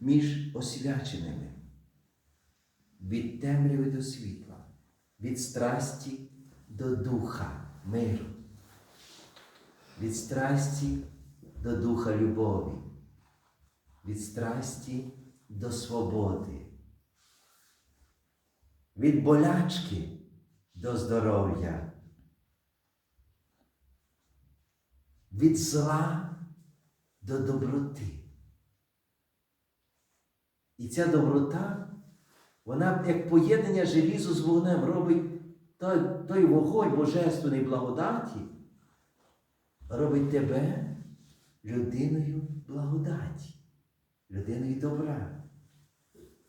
між освяченими. Від темряви до світла, від страсті до духа миру, від страсті до духа любові, від страсті до свободи, від болячки до здоров'я, від зла до доброти. І ця доброта, вона як поєднання желізу з вогнем робить той, той вогонь божественної благодаті, робить тебе людиною благодаті, людиною добра,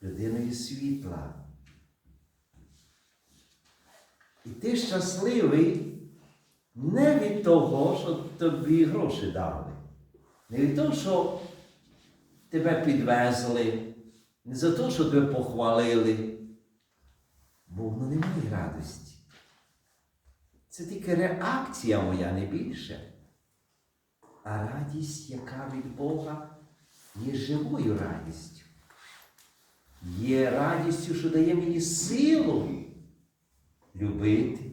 людиною світла. І ти щасливий не від того, що тобі гроші дали, не від того, що тебе підвезли, не за те, що тебе похвалили, бо воно не має радості. Це тільки реакція моя, не більше. А радість, яка від Бога, є живою радістю. Є радістю, що дає мені силу любити.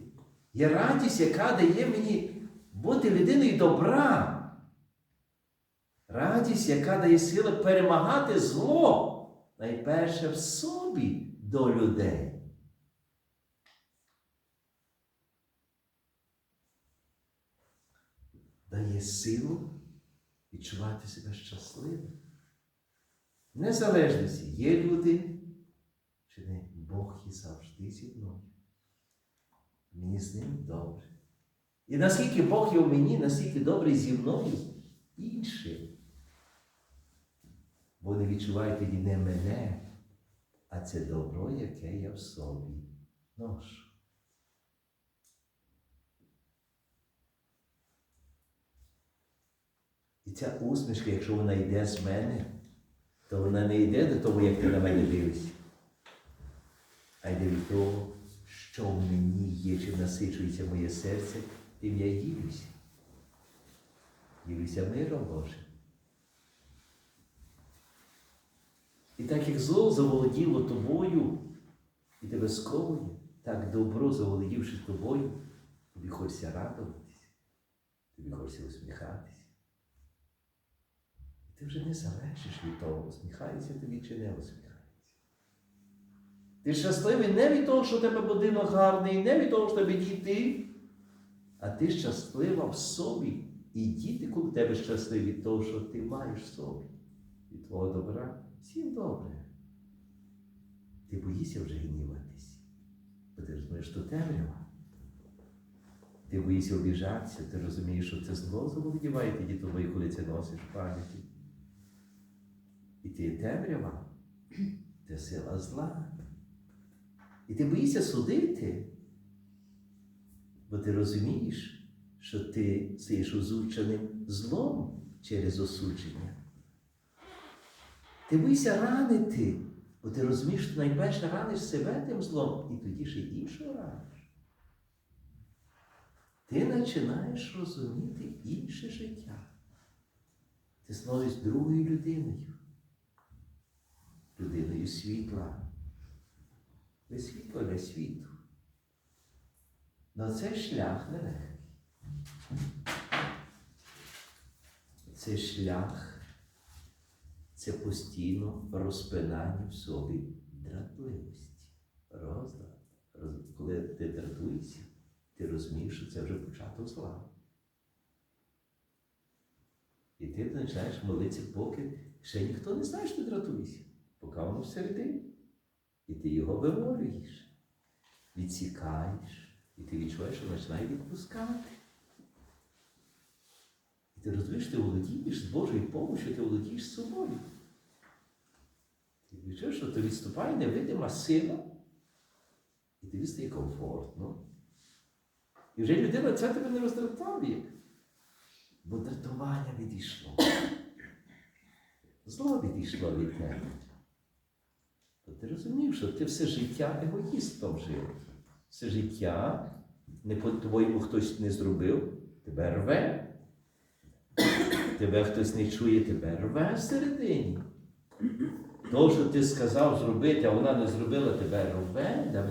Є радість, яка дає мені бути людиною добра. Радість, яка дає сили перемагати зло, найперше в собі до людей. Дає силу відчувати себе щасливим. Незалежності є люди, чи не Бог є завжди зі мною. Мені з ним добре. І наскільки Бог є в мені, наскільки добрий зі мною інші. Бо не відчувають тоді не мене, а це добро, яке я в собі ношу. І ця усмішка, якщо вона йде з мене, то вона не йде до того, як ти на мене дивишся, а йде від того, що в мені є, чим насичується моє серце, тим я ділюся. Ділюся миром Божим. І так як зло заволоділо тобою і тебе сковує, так добро, заволодівши тобою, тобі хочеться радуватися, тобі хочеться усміхатися. Ти вже не залежиш від того, усміхається тобі чи не усміхається. Ти щасливий не від того, що в тебе будинок гарний, не від того, що тебе діти, а ти щаслива в собі. І діти, коли тебе щасливі від того, що ти маєш в собі, від твого добра, всім добре. Ти боїшся вже гніватись, бо ти розумієш, що темрява. Ти боїшся обіжатися, ти розумієш, що це зло заволодіває тоді тобою, коли це носиш в пам'яті. І ти темрява, це сила зла. І ти боїшся судити, бо ти розумієш, що ти стаєш озученим злом через осудження. Ти боїшся ранити, бо ти розумієш, що найперше раниш себе тим злом, і тоді ще іншого раниш. Ти починаєш розуміти інше життя. Ти становишся другою людиною, людиною світла. Ви світло для світу. Но це шлях нелегкий. Це шлях, це постійно розпинання в собі дратливості, розлад. Роз- Коли ти дратуєшся, ти розумієш, що це вже початок зла. І ти починаєш молитися, поки ще ніхто не знає, що ти дратуєшся, поки воно всередині. І ти його вимолюєш, відсікаєш, і ти відчуваєш, що починає відпускати. І ти розумієш, ти володієш з Божою допомогою, ти володієш собою. Ти відчуєш, що ти відступає невидима сила, і тобі стає комфортно. І вже людина це тебе не роздратовує, бо дратування відійшло. Зло відійшло від тебе. То ти розумів, що ти все життя егоїстом жив. Все життя не по-твоєму хтось не зробив, тебе рве. Тебе хтось не чує, тебе рве всередині. То, що ти сказав зробити, а вона не зробила тебе рве, да,